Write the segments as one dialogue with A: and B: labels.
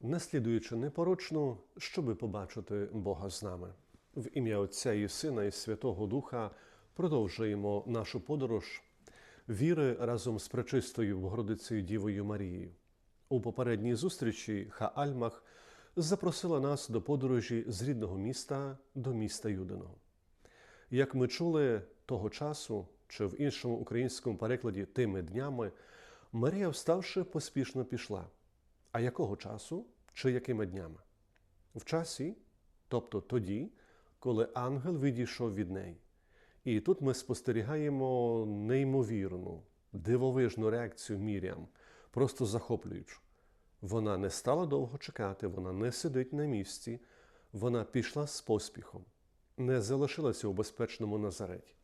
A: наслідуючи непорочну, щоби побачити Бога з нами. В ім'я Отця і Сина і Святого Духа продовжуємо нашу подорож віри разом з пречистою Богородицею Дівою Марією. У попередній зустрічі Хаальмах запросила нас до подорожі з рідного міста до міста Юдиного. Як ми чули того часу, чи в іншому українському перекладі тими днями, Марія, вставши, поспішно пішла. А якого часу чи якими днями? В часі, тобто тоді, коли ангел відійшов від неї. І тут ми спостерігаємо неймовірну, дивовижну реакцію Міріам, просто захоплюючу. Вона не стала довго чекати, вона не сидить на місці, вона пішла з поспіхом, не залишилася у безпечному Назареті.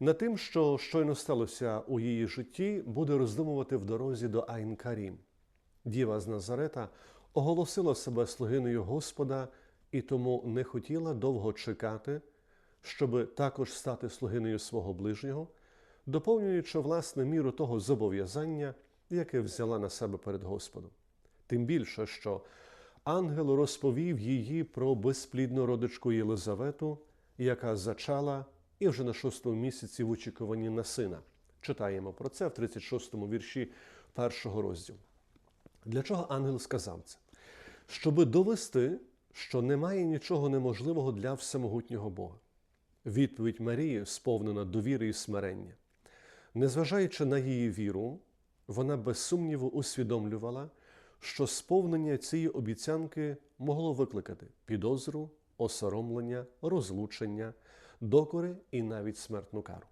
A: Над тим, що щойно сталося у її житті, буде роздумувати в дорозі до Айн-Карім. Діва з Назарета оголосила себе слугиною Господа і тому не хотіла довго чекати, щоби також стати слугиною свого ближнього, доповнюючи власне міру того зобов'язання, яке взяла на себе перед Господом. Тим більше, що ангел розповів її про безплідну родичку Єлизавету, яка зачала і вже на шостому місяці в очікуванні на сина. Читаємо про це в 36-му вірші першого розділу. Для чого ангел сказав це? Щоби довести, що немає нічого неможливого для всемогутнього Бога. Відповідь Марії сповнена довіри і смирення. Незважаючи на її віру, вона без сумніву усвідомлювала, що сповнення цієї обіцянки могло викликати підозру, осоромлення, розлучення, докори і навіть смертну кару.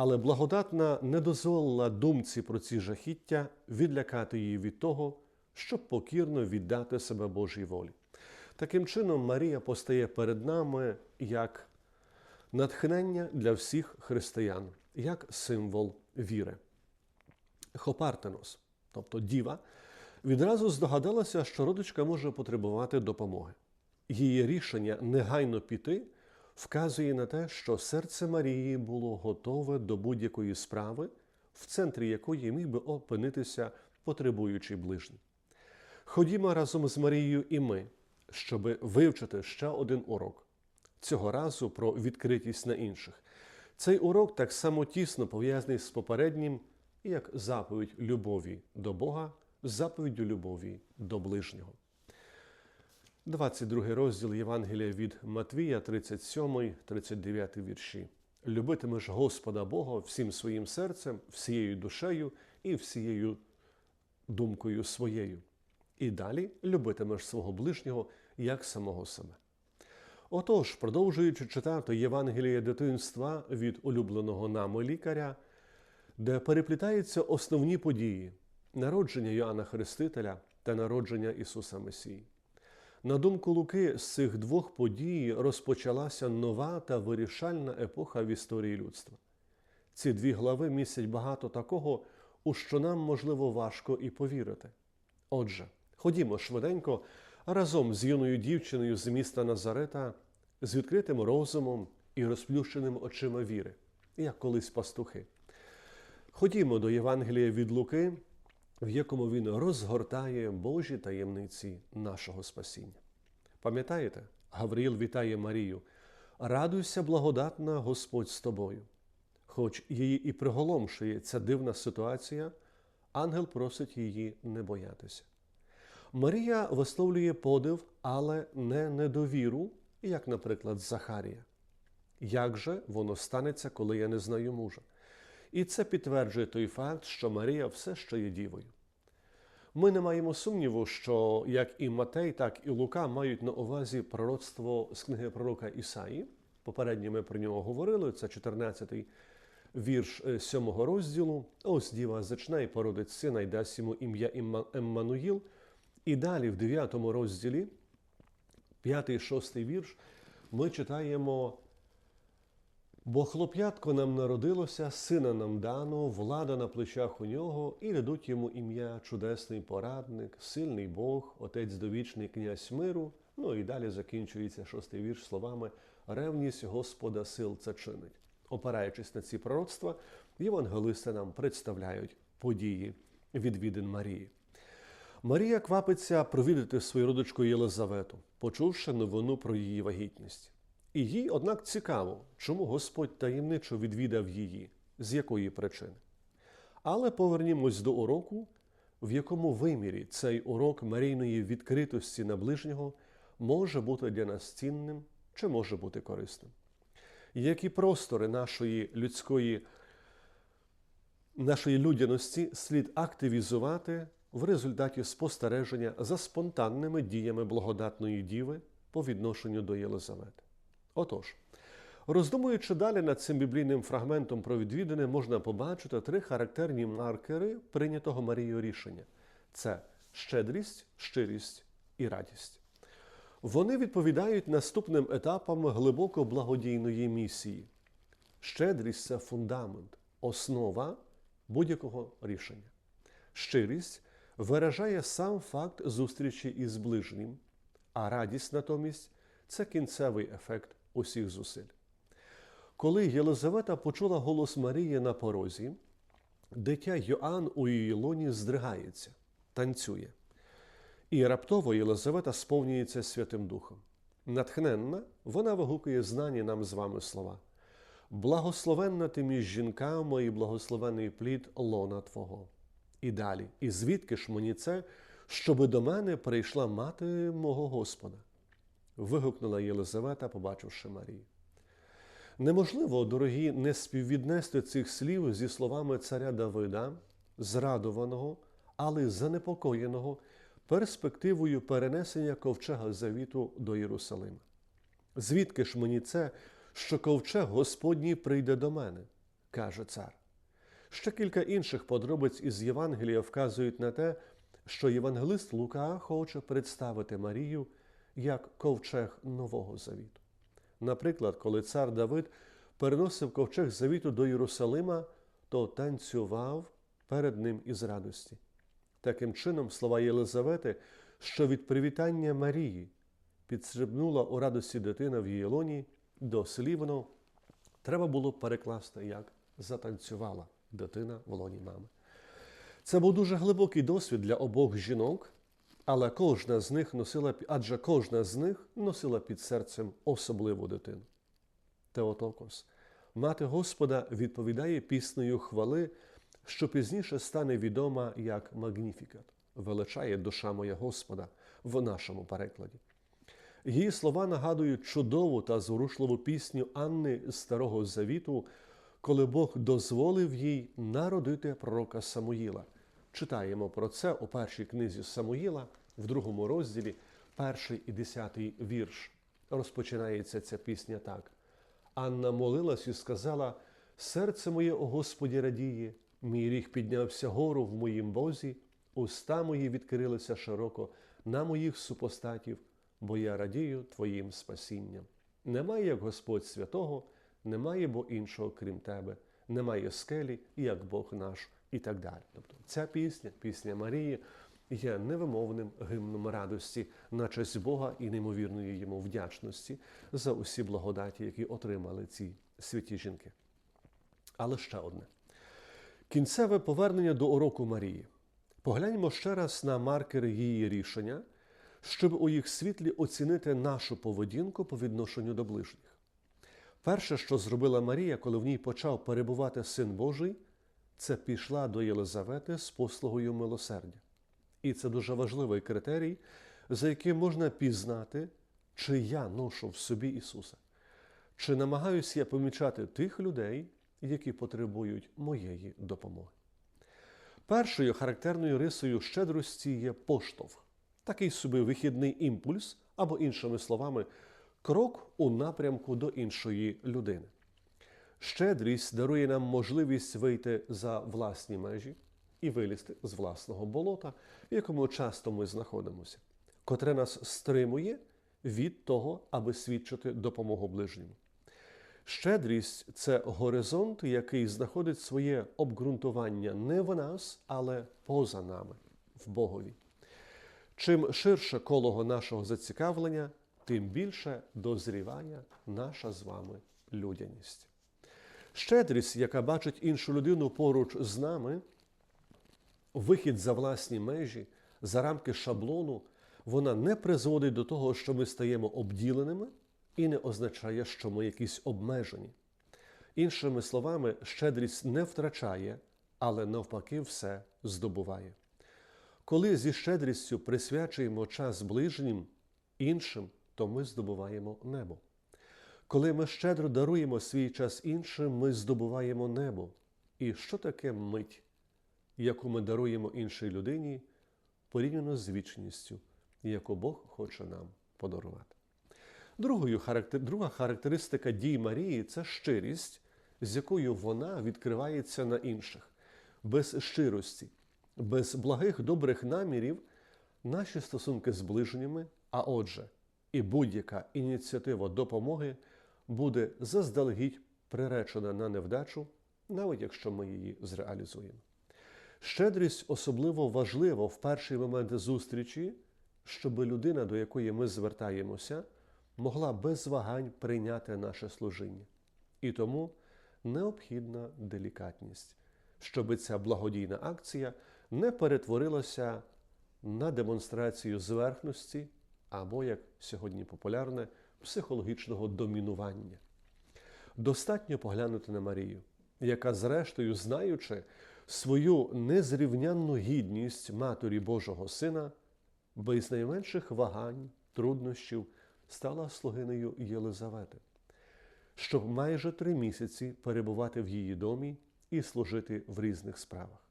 A: Але благодатна не дозволила думці про ці жахіття відлякати її від того, щоб покірно віддати себе Божій волі. Таким чином, Марія постає перед нами як натхнення для всіх християн, як символ віри. Хопартенос, тобто діва, відразу здогадалася, що родичка може потребувати допомоги. Її рішення негайно піти вказує на те, що серце Марії було готове до будь-якої справи, в центрі якої міг би опинитися потребуючий ближній. Ходімо разом з Марією і ми, щоб вивчити ще один урок. Цього разу про відкритість на інших. Цей урок так само тісно пов'язаний з попереднім, як заповідь любові до Бога, заповіддю любові до ближнього. 22 розділ Євангелія від Матвія, 37, 39 вірші. Любитимеш Господа Бога всім своїм серцем, всією душею і всією думкою своєю. І далі любитимеш свого ближнього як самого себе. Отож, продовжуючи читати Євангеліє дитинства від улюбленого нами лікаря, де переплітаються основні події народження Йоанна Хрестителя та народження Ісуса Месії. На думку Луки, з цих двох подій розпочалася нова та вирішальна епоха в історії людства. Ці дві глави містять багато такого, у що нам, можливо, важко і повірити. Отже, ходімо швиденько разом з юною дівчиною з міста Назарета, з відкритим розумом і розплющеним очима віри, як колись пастухи. Ходімо до Євангелія від Луки, в якому він розгортає Божі таємниці нашого спасіння. Пам'ятаєте, Гавриїл вітає Марію. Радуйся, благодатна Господь з тобою. Хоч її і приголомшує ця дивна ситуація, ангел просить її не боятися. Марія висловлює подив, але не недовіру, як, наприклад, Захарія. Як же воно станеться, коли я не знаю мужа? І це підтверджує той факт, що Марія все ще є дівою. Ми не маємо сумніву, що як і Матей, так і Лука мають на увазі пророцтво з книги пророка Ісаї. Попередньо ми про нього говорили, це 14-й вірш 7 розділу. Ось діва зачне і породить сина і дасть йому ім'я Еммануїл. І далі, в 9 розділі, 5-6 вірш, ми читаємо. Бо хлоп'ятко нам народилося, сина нам дано, влада на плечах у нього, і дадуть йому ім'я чудесний порадник, сильний Бог, Отець довічний князь миру. Ну і далі закінчується шостий вірш словами ревність Господа сил це чинить. Опираючись на ці пророцтва, євангелисти нам представляють події відвідин Марії. Марія квапиться провідати свою родичку Єлизавету, почувши новину про її вагітність. І їй, однак, цікаво, чому Господь таємничо відвідав її, з якої причини. Але повернімось до уроку, в якому вимірі цей урок марійної відкритості на ближнього може бути для нас цінним чи може бути корисним. Які простори нашої людської, нашої людяності слід активізувати в результаті спостереження за спонтанними діями благодатної діви по відношенню до Єлизавети. Отож, роздумуючи далі над цим біблійним фрагментом про відвідини, можна побачити три характерні маркери прийнятого Марією рішення: це щедрість, щирість і радість. Вони відповідають наступним етапам глибоко благодійної місії. Щедрість це фундамент, основа будь-якого рішення. Щирість виражає сам факт зустрічі із ближнім, а радість натомість це кінцевий ефект усіх зусиль. Коли Єлизавета почула голос Марії на порозі, дитя Йоанн у її лоні здригається, танцює. І раптово Єлизавета сповнюється Святим Духом. Натхненна, вона вигукує знані нам з вами слова. Благословенна ти між жінками і благословений плід лона Твого. І далі. І звідки ж мені це, щоби до мене прийшла мати мого Господа? Вигукнула Єлизавета, побачивши Марію. Неможливо, дорогі, не співвіднести цих слів зі словами царя Давида, зрадованого, але занепокоєного перспективою перенесення ковчега завіту до Єрусалима. Звідки ж мені це, що ковчег Господній прийде до мене, каже цар. Ще кілька інших подробиць із Євангелія вказують на те, що євангелист Лука хоче представити Марію як ковчег Нового Завіту. Наприклад, коли цар Давид переносив ковчег завіту до Єрусалима, то танцював перед ним із радості. Таким чином, слова Єлизавети, що від привітання Марії підстрибнула у радості дитина в її лоні, дослівно треба було перекласти, як затанцювала дитина в лоні мами. Це був дуже глибокий досвід для обох жінок, але кожна з них носила, адже кожна з них носила під серцем особливу дитину. Теотокос, мати Господа відповідає піснею хвали, що пізніше стане відома як Магніфікат, величає душа моя Господа в нашому перекладі. Її слова нагадують чудову та зворушливу пісню Анни з Старого Завіту, коли Бог дозволив їй народити пророка Самуїла. Читаємо про це у першій книзі Самуїла, в другому розділі, перший і десятий вірш. Розпочинається ця пісня так. Анна молилась і сказала: Серце моє, о Господі, радіє, мій ріг піднявся гору в моїм бозі, уста мої відкрилися широко на моїх супостатів, бо я радію Твоїм спасінням. Немає як Господь святого, немає бо іншого, крім тебе, немає скелі, як Бог наш, і так далі. Тобто ця пісня, пісня Марії, є невимовним гимном радості на честь Бога і неймовірної йому вдячності за усі благодаті, які отримали ці святі жінки. Але ще одне. Кінцеве повернення до уроку Марії. Погляньмо ще раз на маркери її рішення, щоб у їх світлі оцінити нашу поведінку по відношенню до ближніх. Перше, що зробила Марія, коли в ній почав перебувати Син Божий, це пішла до Єлизавети з послугою милосердя. І це дуже важливий критерій, за яким можна пізнати, чи я ношу в собі Ісуса, чи намагаюся я помічати тих людей, які потребують моєї допомоги. Першою характерною рисою щедрості є поштовх, такий собі вихідний імпульс, або, іншими словами, крок у напрямку до іншої людини. Щедрість дарує нам можливість вийти за власні межі і вилізти з власного болота, в якому часто ми знаходимося, котре нас стримує від того, аби свідчити допомогу ближньому. Щедрість це горизонт, який знаходить своє обґрунтування не в нас, але поза нами, в Богові. Чим ширше коло нашого зацікавлення, тим більше дозріває наша з вами людяність. Щедрість, яка бачить іншу людину поруч з нами, вихід за власні межі, за рамки шаблону, вона не призводить до того, що ми стаємо обділеними, і не означає, що ми якісь обмежені. Іншими словами, щедрість не втрачає, але навпаки все здобуває. Коли зі щедрістю присвячуємо час ближнім іншим, то ми здобуваємо небо. Коли ми щедро даруємо свій час іншим, ми здобуваємо небо. І що таке мить, яку ми даруємо іншій людині, порівняно з вічністю, яку Бог хоче нам подарувати? Другою. Друга характеристика дій Марії це щирість, з якою вона відкривається на інших. Без щирості, без благих добрих намірів наші стосунки з ближніми, а отже, і будь-яка ініціатива допомоги буде заздалегідь приречена на невдачу, навіть якщо ми її зреалізуємо. Щедрість особливо важлива в перший момент зустрічі, щоб людина, до якої ми звертаємося, могла без вагань прийняти наше служіння. І тому необхідна делікатність, щоб ця благодійна акція не перетворилася на демонстрацію зверхності або, як сьогодні популярне, психологічного домінування. Достатньо поглянути на Марію, яка, зрештою, знаючи свою незрівнянну гідність Матері Божого Сина, без найменших вагань, труднощів, стала слугинею Єлизавети, щоб майже три місяці перебувати в її домі і служити в різних справах.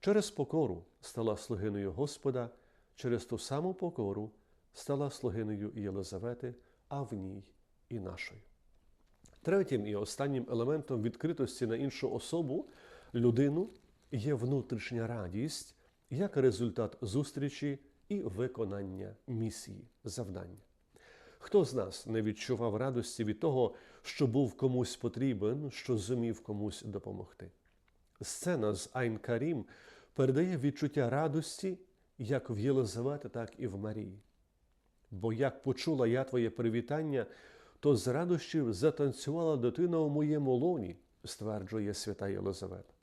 A: Через покору стала слугиною Господа, через ту саму покору стала слугиною Єлизавети, а в ній і нашою. Третім і останнім елементом відкритості на іншу особу, людину, є внутрішня радість як результат зустрічі і виконання місії, завдання. Хто з нас не відчував радості від того, що був комусь потрібен, що зумів комусь допомогти? Сцена з Айн Карім передає відчуття радості як в Єлизавети, так і в Марії. Бо як почула я твоє привітання, то з радощів затанцювала дитина у моєму лоні, стверджує свята Єлизавета.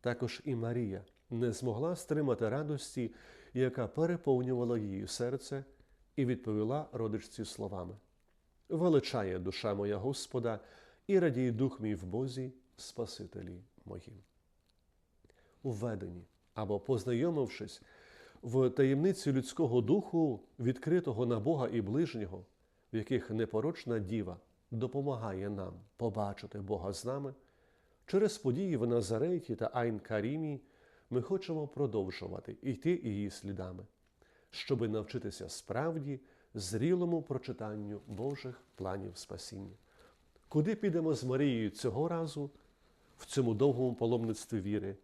A: Також і Марія не змогла стримати радості, яка переповнювала її серце, і відповіла родичці словами: Величає душа моя Господа, і радій дух мій в Бозі, Спасителі моїм. Уведені або познайомившись в таємниці людського духу, відкритого на Бога і ближнього, в яких непорочна діва допомагає нам побачити Бога з нами, через події в Назареті та Айн Карімі ми хочемо продовжувати йти її слідами, щоби навчитися справді зрілому прочитанню Божих планів спасіння. Куди підемо з Марією цього разу, в цьому довгому паломництві віри,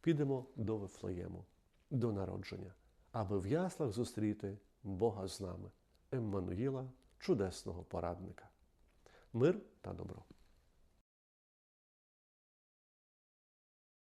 A: підемо до Вифлеєму, до народження, аби в яслах зустріти Бога з нами, Еммануїла, чудесного порадника. Мир та добро.